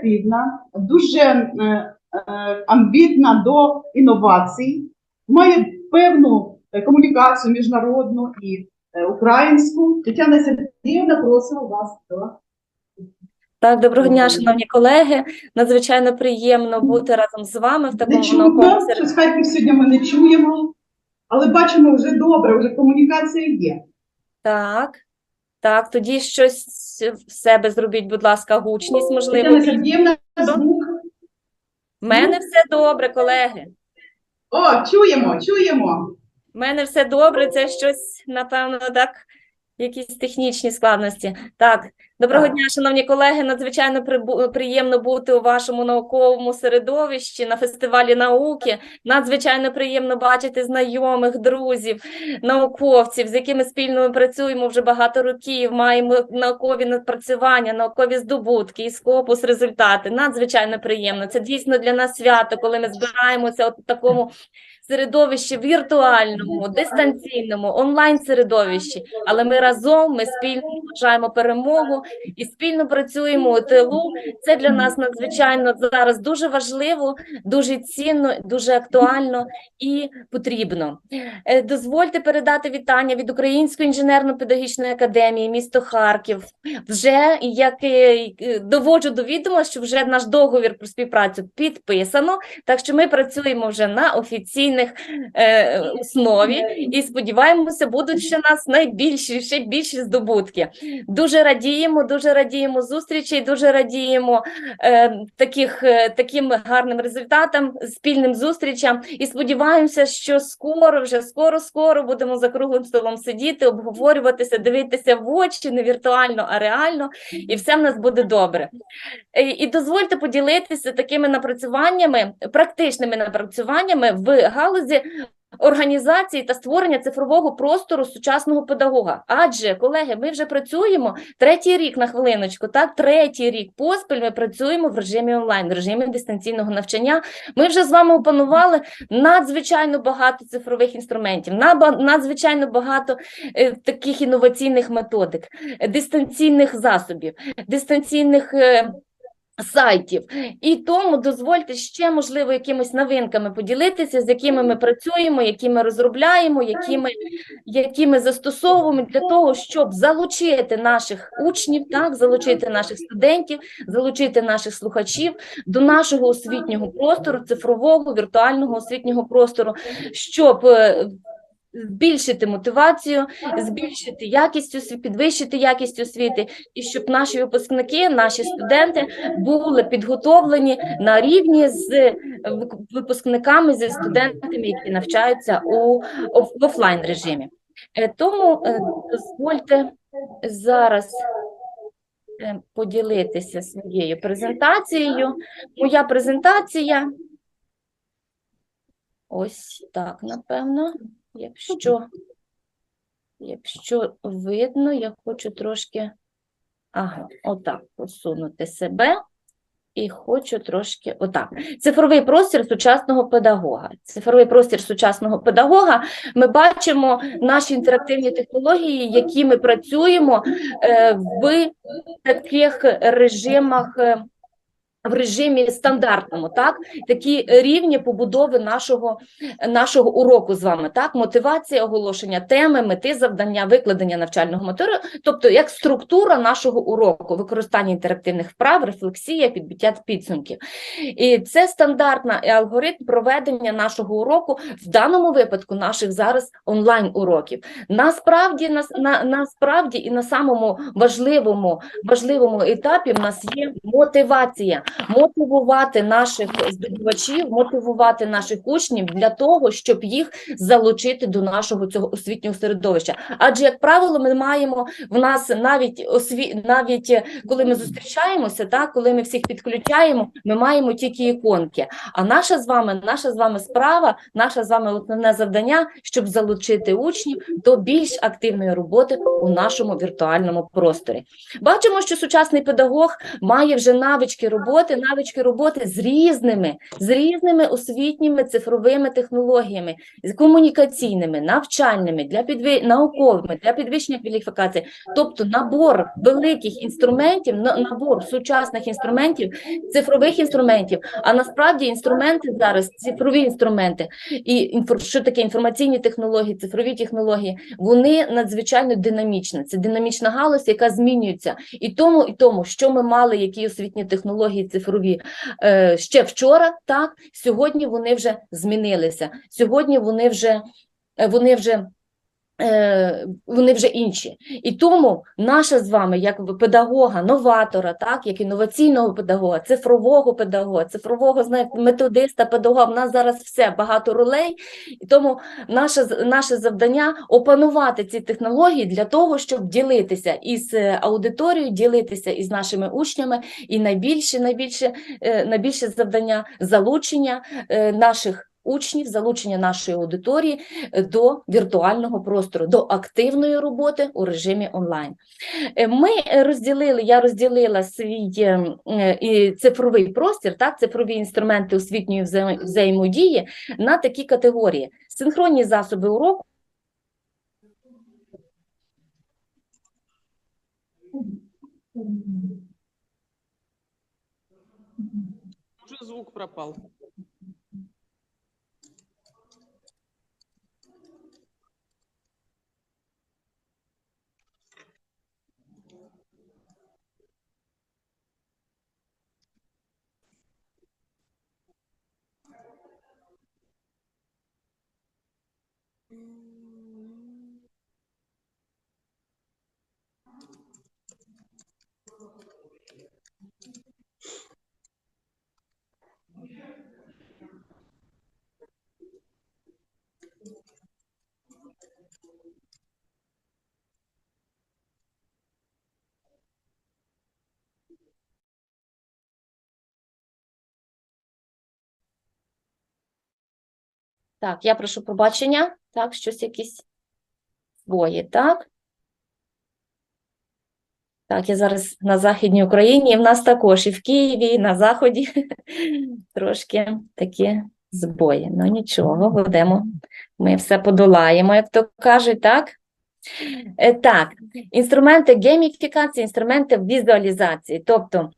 креативна, дуже е, е, амбітна до інновацій, має певну е, комунікацію міжнародну і українську. Тетяна Сергіївна, просимо вас Так, доброго дня, шановні колеги. Надзвичайно приємно бути разом з вами в такому науковому серед- щось Харків сьогодні ми не чуємо, але бачимо вже добре, вже комунікація є. Так, так, тоді щось в себе зробіть, будь ласка, гучність, можливо. У звук. Мене все добре, колеги. О, чуємо, чуємо. У мене все добре, це щось, напевно, так, якісь технічні складності. Так, доброго дня, шановні колеги. Надзвичайно приємно бути у вашому науковому середовищі на фестивалі науки. Надзвичайно приємно бачити знайомих, друзів, науковців, з якими спільно ми працюємо вже багато років. Маємо наукові напрацювання, наукові здобутки і скопус результати. Надзвичайно приємно. Це дійсно для нас свято, коли ми збираємося от в такому середовищі віртуальному, дистанційному, онлайн середовищі, але ми разом, ми спільно вважаємо перемогу і спільно працюємо у тилу. Це для нас надзвичайно зараз дуже важливо, дуже цінно, дуже актуально і потрібно. Е, Дозвольте передати вітання від Української інженерно-педагогічної академії, місто Харків. Вже як е, доводжу до відома, що вже наш договір про співпрацю підписано, так що ми працюємо вже на офіційних е, основі і сподіваємося, будуть ще нас найбільші, ще більші здобутки. Дуже радіємо, дуже радіємо зустрічі, дуже радіємо е, таких, е, таким гарним результатам, спільним зустрічам. І сподіваємося, що скоро, вже скоро, скоро будемо за круглим столом сидіти, обговорюватися, дивитися в очі, не віртуально, а реально, і все в нас буде добре. Е, І дозвольте поділитися такими напрацюваннями, практичними напрацюваннями в галузі організації та створення цифрового простору сучасного педагога. Адже, колеги, ми вже працюємо третій рік на хвилиночку, так, третій рік поспіль ми працюємо в режимі онлайн, в режимі дистанційного навчання. Ми вже з вами опанували надзвичайно багато цифрових інструментів, надзвичайно багато е, таких інноваційних методик, е, дистанційних засобів, дистанційних. Сайтів. І тому дозвольте ще можливо якимись новинками поділитися, з якими ми працюємо, які ми розробляємо, які ми, які ми застосовуємо для того, щоб залучити наших учнів, так залучити наших студентів, залучити наших слухачів до нашого освітнього простору, цифрового віртуального освітнього простору, щоб е, збільшити мотивацію, збільшити якість освіти, підвищити якість освіти, і щоб наші випускники, наші студенти були підготовлені на рівні з е, випускниками, зі студентами, які навчаються у в офлайн режимі. Е, Тому е, дозвольте зараз поділитися своєю презентацією. Моя презентація. Ось так, напевно. Якщо, якщо видно, я хочу трошки, ага, отак посунути себе і хочу трошки отак. Цифровий простір сучасного педагога. Цифровий простір сучасного педагога. Ми бачимо наші інтерактивні технології, які ми працюємо е, в таких режимах. Е, В режимі стандартному, так такі рівні побудови нашого нашого уроку з вами, так, мотивація, оголошення теми, мети завдання, викладення навчального матеріалу, тобто як структура нашого уроку, використання інтерактивних вправ, рефлексія, підбиття підсумків. І це стандартний алгоритм проведення нашого уроку, в даному випадку наших зараз онлайн-уроків. Насправді, нас, на, насправді і на самому важливому, важливому етапі в нас є мотивація мотивувати наших здобувачів, мотивувати наших учнів для того, щоб їх залучити до нашого цього освітнього середовища. Адже, як правило, ми маємо в нас навіть осві... навіть е, коли ми зустрічаємося, так коли ми всіх підключаємо, ми маємо тільки іконки. А наша з вами, наша з вами справа, наше з вами основне завдання, щоб залучити учнів до більш активної роботи у нашому віртуальному просторі. Бачимо, що сучасний педагог має вже навички роботи роботи, навички роботи з різними, з різними освітніми цифровими технологіями, з комунікаційними, навчальними, для підві... науковими, для підвищення кваліфікації. Тобто набор великих інструментів, на- набор сучасних інструментів, цифрових інструментів. А насправді інструменти зараз, цифрові інструменти, і що таке інформаційні технології, цифрові технології, вони надзвичайно динамічні. Це динамічна галузь, яка змінюється. І тому, і тому, що ми мали, які освітні технології цифрові е, ще вчора, так сьогодні вони вже змінилися. Сьогодні вони вже е, вони вже. Е, Вони вже інші, і тому наша з вами, як педагога, новатора, так як інноваційного педагога, цифрового педагога, цифрового знаєте, методиста, педагога. В нас зараз все багато ролей, і тому наше, наше завдання опанувати ці технології для того, щоб ділитися із е, аудиторією, ділитися із нашими учнями, і найбільше, найбільше, е, найбільше завдання залучення наших. Учнів, залучення нашої аудиторії е, до віртуального простору, до активної роботи у режимі онлайн. Е, Ми розділили, я розділила свій е, цифровий простір, так, цифрові інструменти освітньої взаємодії на такі категорії: синхронні засоби уроку. Звук пропал. Mm. Так, я прошу пробачення. Так, щось якісь збої, так? Так, я зараз на Західній Україні, і в нас також і в Києві, і на Заході трошки такі збої. Ну нічого, будемо. Ми все подолаємо, як то кажуть, так? Е, Так, інструменти гейміфікації, інструменти візуалізації. Тобто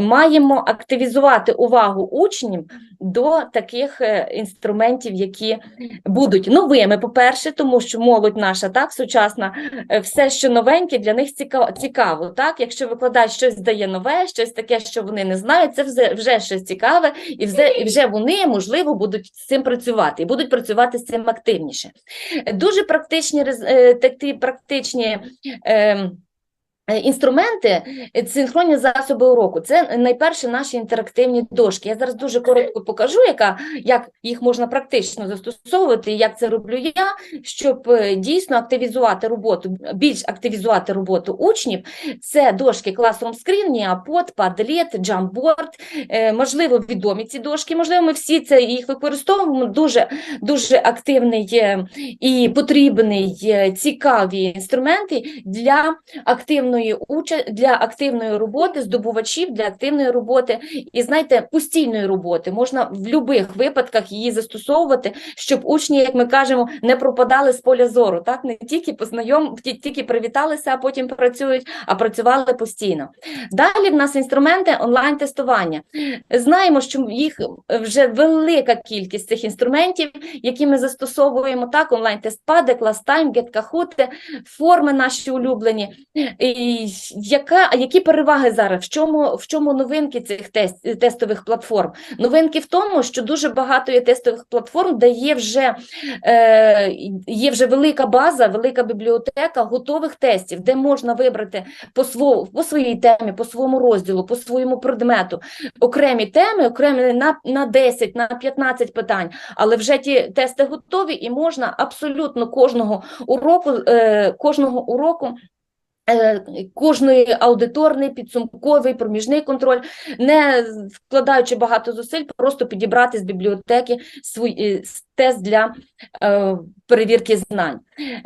маємо активізувати увагу учнів до таких е, інструментів, які будуть новими, по-перше, тому що молодь наша так сучасна, е, все, що новеньке, для них цікаво. Так, якщо викладач щось дає нове, щось таке, що вони не знають, це вже, вже щось цікаве, і вже, і вже вони можливо будуть з цим працювати і будуть працювати з цим активніше. Дуже практичні рез- такі практичні. е, Інструменти, е, синхронні засоби уроку це найперше наші інтерактивні дошки. Я зараз дуже коротко покажу, яка, як їх можна практично застосовувати, як це роблю я, щоб е, дійсно активізувати роботу, більш активізувати роботу учнів. Це дошки Classroom Screen, Neapod, Padlet, Jamboard. Е, Можливо, відомі ці дошки, можливо, ми всі це їх використовуємо. Дуже, дуже активний е, і потрібний, е, цікаві інструменти для активної уча... для активної роботи, здобувачів для активної роботи і знаєте, постійної роботи. Можна в будь-яких випадках її застосовувати, щоб учні, як ми кажемо, не пропадали з поля зору. Так не тільки познайом, тільки привіталися, а потім працюють, а працювали постійно. Далі в нас інструменти онлайн-тестування. Знаємо, що їх вже велика кількість цих інструментів, які ми застосовуємо так, онлайн-тест-пади, клас-тайм, GetKahoot, форми наші улюблені. І яка, які переваги зараз? В чому, в чому новинки цих тест, тестових платформ? Новинки в тому, що дуже багато є тестових платформ, де є вже, е, є вже велика база, велика бібліотека готових тестів, де можна вибрати по, сво, по своїй темі, по своєму розділу, по своєму предмету окремі теми, окремі на, на 10, на 15 питань, але вже ті тести готові, і можна абсолютно кожного уроку, е, кожного уроку. Е, Кожної аудиторний, підсумковий, проміжний контроль, не вкладаючи багато зусиль, просто підібрати з бібліотеки свої е, тест для е, перевірки знань.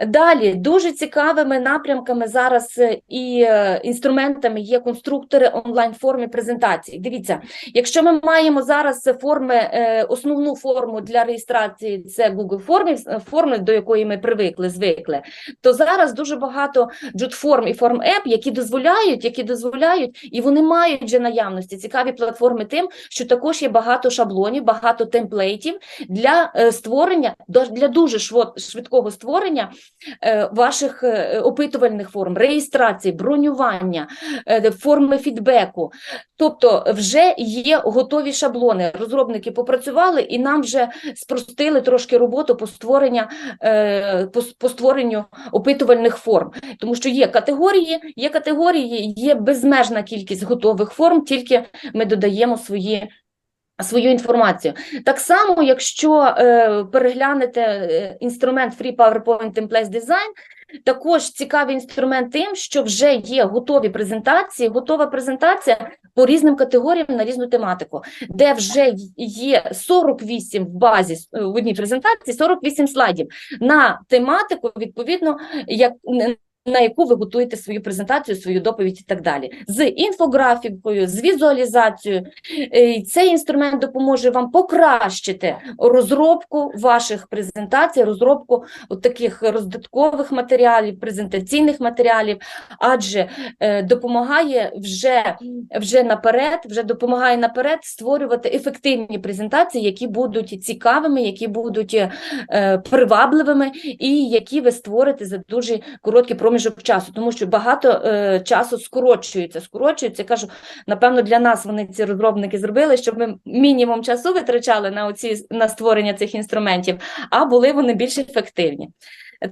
Далі дуже цікавими напрямками зараз е, і е, інструментами є конструктори онлайн форми презентації. Дивіться, якщо ми маємо зараз форми, е, основну форму для реєстрації це Google форми, форми, до якої ми привикли, звикли, то зараз дуже багато JotForm і FormApp, які дозволяють, які дозволяють, і вони мають вже наявності цікаві платформи тим, що також є багато шаблонів, багато темплейтів для е, створення, для дуже швидкого створення е, ваших е, опитувальних форм, реєстрації, бронювання, е, форми фідбеку. Тобто вже є готові шаблони. Розробники попрацювали і нам вже спростили трошки роботу по створення по створенню опитувальних форм, тому що є категорії, є категорії, є безмежна кількість готових форм, тільки ми додаємо свої. Свою інформацію. Так само, якщо е, переглянете е, інструмент Free PowerPoint Templates Design, також цікавий інструмент тим, що вже є готові презентації, готова презентація по різним категоріям на різну тематику, де вже є 48 в базі е, в одній презентації, 48 слайдів на тематику, відповідно, як на яку ви готуєте свою презентацію, свою доповідь і так далі, з інфографікою, з візуалізацією. Е, Цей інструмент допоможе вам покращити розробку ваших презентацій, розробку таких роздаткових матеріалів, презентаційних матеріалів, адже е, допомагає вже, вже наперед, вже допомагає наперед створювати ефективні презентації, які будуть цікавими, які будуть е, привабливими і які ви створите за дуже короткий проміжок часу, тому що багато е, часу скорочується, скорочується. Кажу, напевно, для нас вони ці розробники зробили, щоб ми мінімум часу витрачали на оці на створення цих інструментів, а були вони більш ефективні.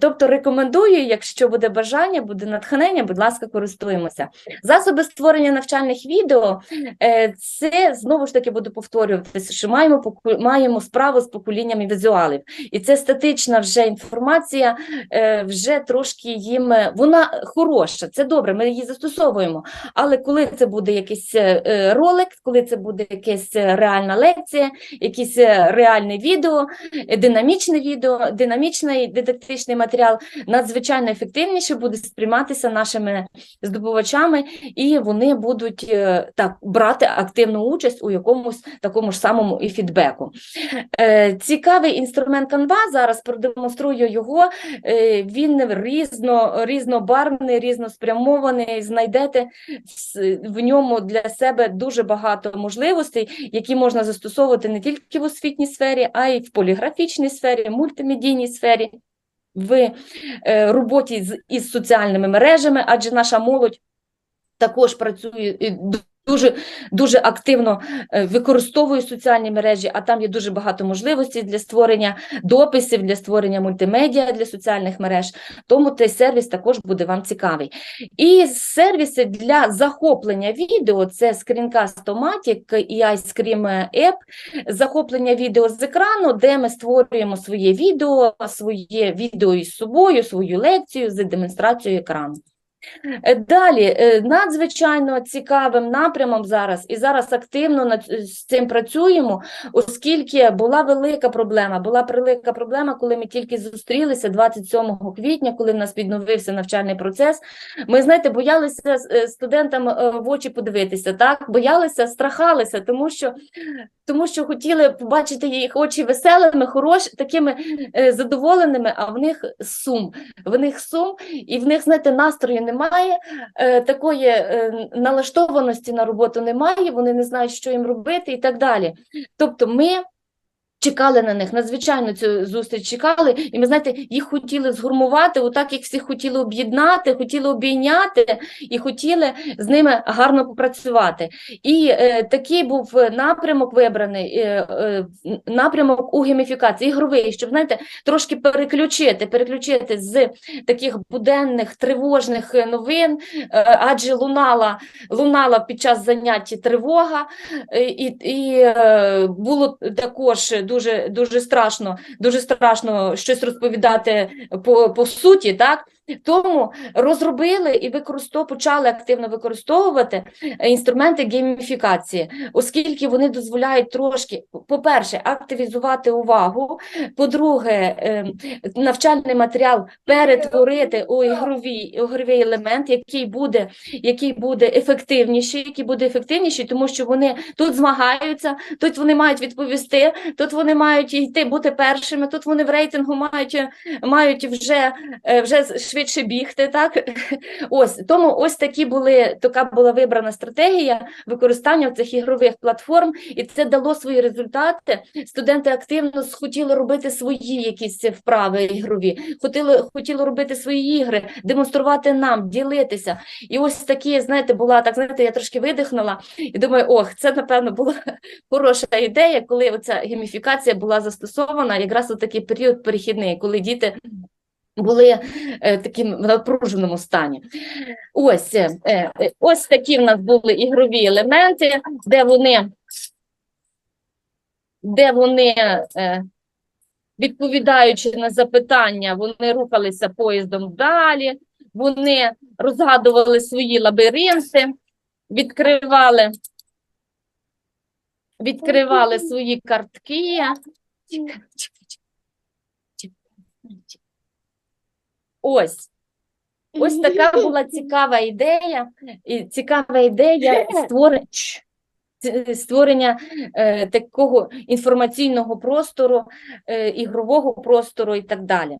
Тобто рекомендую, якщо буде бажання, буде натхнення, будь ласка, користуємося. Засоби створення навчальних відео е, це знову ж таки буду повторюватися, що маємо маємо справу з поколіннями візуалів, і це статична вже інформація, е, вже трошки їм е, вона хороша, це добре, ми її застосовуємо. Але коли це буде якийсь ролик, коли це буде якась реальна лекція, якесь реальне відео, динамічне відео, динамічний дидактичний матеріал надзвичайно ефективніше буде сприйматися нашими здобувачами, і вони будуть е, так брати активну участь у якомусь такому ж самому і фідбеку. Е, Цікавий інструмент Canva, зараз продемонструю його. Е, Він різно, різнобарвний, різноспрямований. Знайдете в ньому для себе дуже багато можливостей, які можна застосовувати не тільки в освітній сфері, а й в поліграфічній сфері, мультимедійній сфері, в е, роботі з із соціальними мережами, адже наша молодь також працює ду- дуже, дуже активно е, використовує соціальні мережі, а там є дуже багато можливостей для створення дописів, для створення мультимедіа для соціальних мереж. Тому цей сервіс також буде вам цікавий. І сервіси для захоплення відео це Screencast-O-Matic і iScream App, захоплення відео з екрану, де ми створюємо своє відео, своє відео із собою, свою лекцію з демонстрацією екрану. Е, Далі е, надзвичайно цікавим напрямом зараз, і зараз активно над е, з цим працюємо, оскільки була велика проблема. Була велика проблема, коли ми тільки зустрілися 27 квітня, коли в нас відновився навчальний процес. Ми знаєте, боялися студентам в очі подивитися, так боялися, страхалися, тому що тому що хотіли побачити їх очі веселими, хорош, такими задоволеними, а в них сум. В них сум, і в них, знаєте, настрою немає, е, такої е, налаштованості на роботу немає, вони не знають, що їм робити і так далі. Тобто ми чекали на них, надзвичайно цю зустріч чекали, і ми, знаєте, їх хотіли згурмувати, отак їх всіх хотіли об'єднати, хотіли обійняти і хотіли з ними гарно попрацювати. І е, такий був напрямок вибраний, е, е, напрямок у гейміфікації, ігровий, щоб, знаєте, трошки переключити, переключити з таких буденних, тривожних е, новин, е, адже лунала, лунала під час занять тривога, е, і, і е, було також дуже, дуже страшно, дуже страшно щось розповідати по, по суті, так? Тому розробили і використов... почали активно використовувати е, інструменти гейміфікації, оскільки вони дозволяють трошки, по-перше, активізувати увагу, по-друге, ем, навчальний матеріал перетворити у ігровий, ігровий елемент, який буде, який буде ефективніший, який буде ефективніший, тому що вони тут змагаються, тут вони мають відповісти, тут вони мають йти бути першими, тут вони в рейтингу мають, мають вже, е, вже швидше бігти. Так? Ось тому ось такі були, така була вибрана стратегія використання цих ігрових платформ, і це дало свої результати. Студенти активно хотіли робити свої якісь вправи ігрові, хотіли, хотіли робити свої ігри, демонструвати нам, ділитися. І ось такі, знаєте, була так, знаєте, я трошки видихнула і думаю, ох, це напевно була хороша ідея, коли оця гейміфікація була застосована якраз у такий період перехідний, коли діти. Були е, таким в напруженому стані. Ось, е, е, ось такі в нас були ігрові елементи, де вони, де вони е, відповідаючи на запитання, вони рухалися поїздом далі, вони розгадували свої лабіринти, відкривали, відкривали свої картки. Ось. Ось така була цікава ідея, і цікава ідея створення, створення е, такого інформаційного простору, е, ігрового простору і так далі.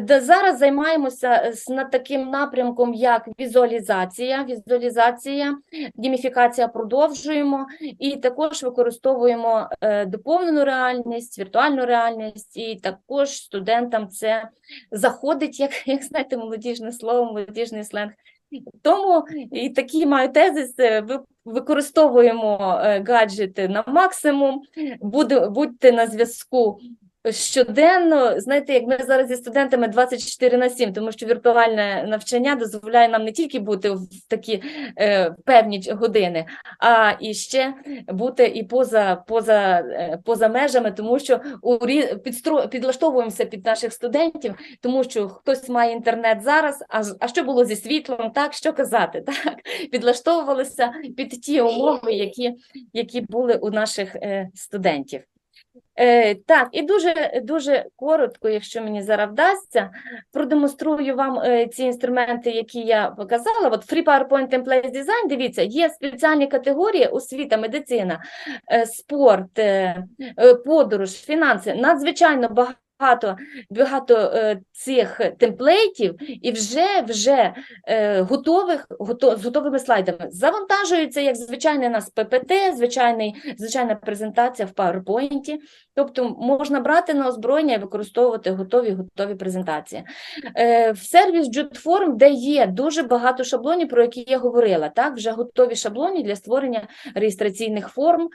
Де зараз займаємося з над таким напрямком, як візуалізація, візуалізація, гейміфікація продовжуємо, і також використовуємо е, доповнену реальність, віртуальну реальність, і також студентам це заходить, як, як знаєте, молодіжне слово, молодіжний сленг. Тому і такі маю тезис, е, ви- використовуємо е, гаджети на максимум, будьте на зв'язку щоденно. Знаєте, як ми зараз зі студентами 24 на 7, тому що віртуальне навчання дозволяє нам не тільки бути в такі е, певні години, а і ще бути і поза, поза, е, поза межами, тому що у, підстро, підлаштовуємося під наших студентів, тому що хтось має інтернет зараз, а, а що було зі світлом, так, що казати, так, підлаштовувалися під ті умови, які, які були у наших е, студентів. Е, так, і дуже, дуже коротко, якщо мені зараз вдасться, продемонструю вам е, ці інструменти, які я показала. От Free PowerPoint Template Design, дивіться, є спеціальні категорії освіта, медицина, е, спорт, е, е, подорож, фінанси. Надзвичайно багато. Багато е, цих темплейтів і вже вже е, готових гото, з готовими слайдами завантажуються як звичайний нас ППТ, звичайний, звичайна презентація в PowerPoint. Тобто можна брати на озброєння і використовувати готові готові презентації. Е, в сервіс JotForm, де є дуже багато шаблонів, про які я говорила, так, вже готові шаблони для створення реєстраційних форм,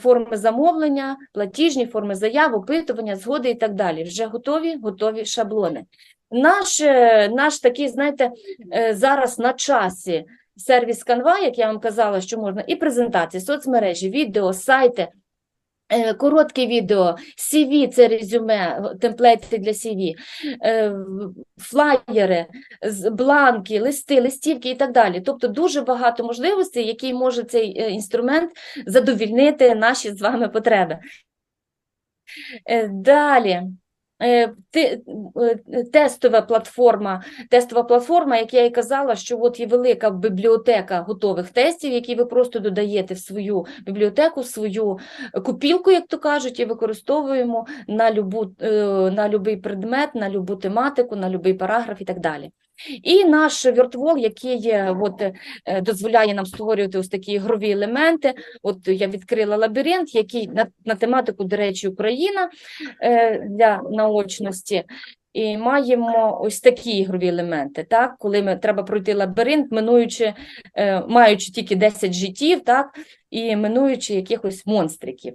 форми замовлення, платіжні, форми заяв, опитування, згоди і так далі. Вже готові, готові шаблони. Наш, е, наш такий, знаєте, е, зараз на часі сервіс Canva, як я вам казала, що можна і презентації, соцмережі, відео, сайти, е, коротке відео, CV – це резюме, темплейти для CV, флаєри, бланки, листи, листівки і так далі. Тобто дуже багато можливостей, які може цей інструмент задовільнити наші з вами потреби. Е, Далі. Е, те- е, Тестова платформа, тестова платформа, як я і казала, що от є велика бібліотека готових тестів, які ви просто додаєте в свою бібліотеку, в свою купілку, як то кажуть, і використовуємо на любу, е, на любий предмет, на любу тематику, на любий параграф і так далі. І наш віртвол, який от, е, дозволяє нам створювати ось такі ігрові елементи. От я відкрила лабіринт, який на, на тематику, до речі, Україна е, для наочності. І маємо ось такі ігрові елементи, так? коли ми треба пройти лабіринт, минуючи, е, маючи тільки 10 життів, так? і минуючи якихось монстриків.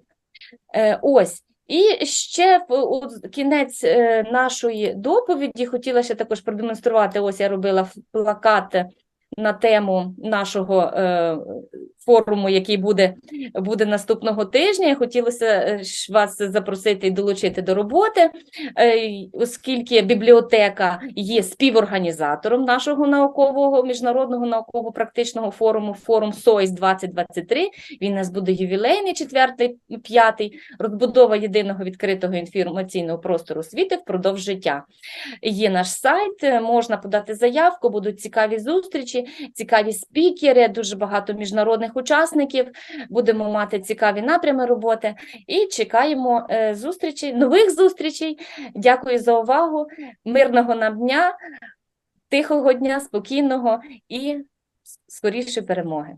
Ось. І ще в кінець е, нашої доповіді хотіла ще також продемонструвати. Ось я робила плакат на тему нашого е, форуму, який буде, буде наступного тижня. Хотілося е, вас запросити і долучити до роботи, е, оскільки бібліотека є співорганізатором нашого наукового міжнародного науково-практичного форуму, форум СОІС 2023. Він нас буде ювілейний, четвертий, п'ятий, розбудова єдиного відкритого інформаційного простору освіти впродовж життя. Є наш сайт, е, можна подати заявку, будуть цікаві зустрічі, цікаві спікери, дуже багато міжнародних учасників. Будемо мати цікаві напрями роботи і чекаємо е, зустрічей, нових зустрічей. Дякую за увагу. Мирного нам дня, тихого дня, спокійного і скоріше перемоги.